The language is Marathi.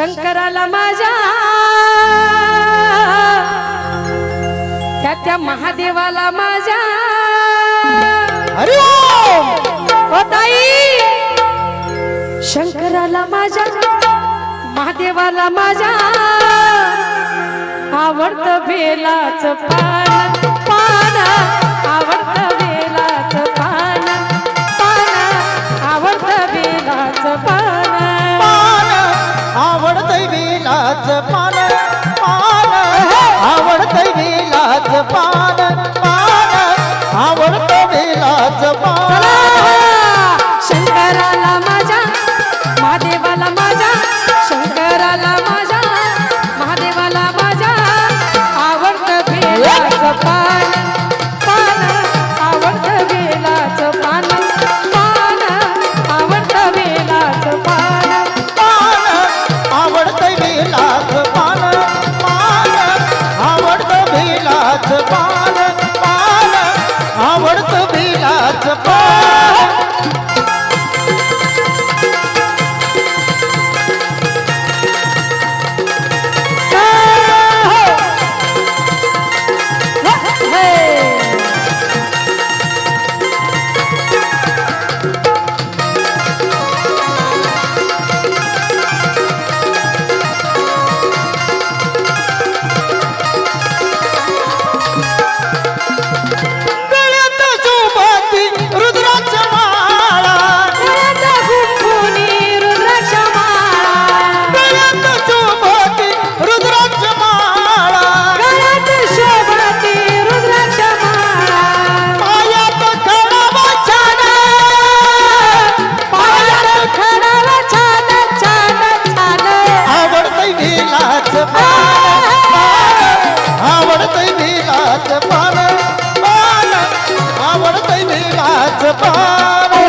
शंकराला माझ्या त्या त्या महादेवाला माझ्या अरे शंकराला माझ्या महादेवाला माझ्या आवडत बेलाच पान पान आवडत 在。आवडतय भिलाच पान आवडतय भिलाच पान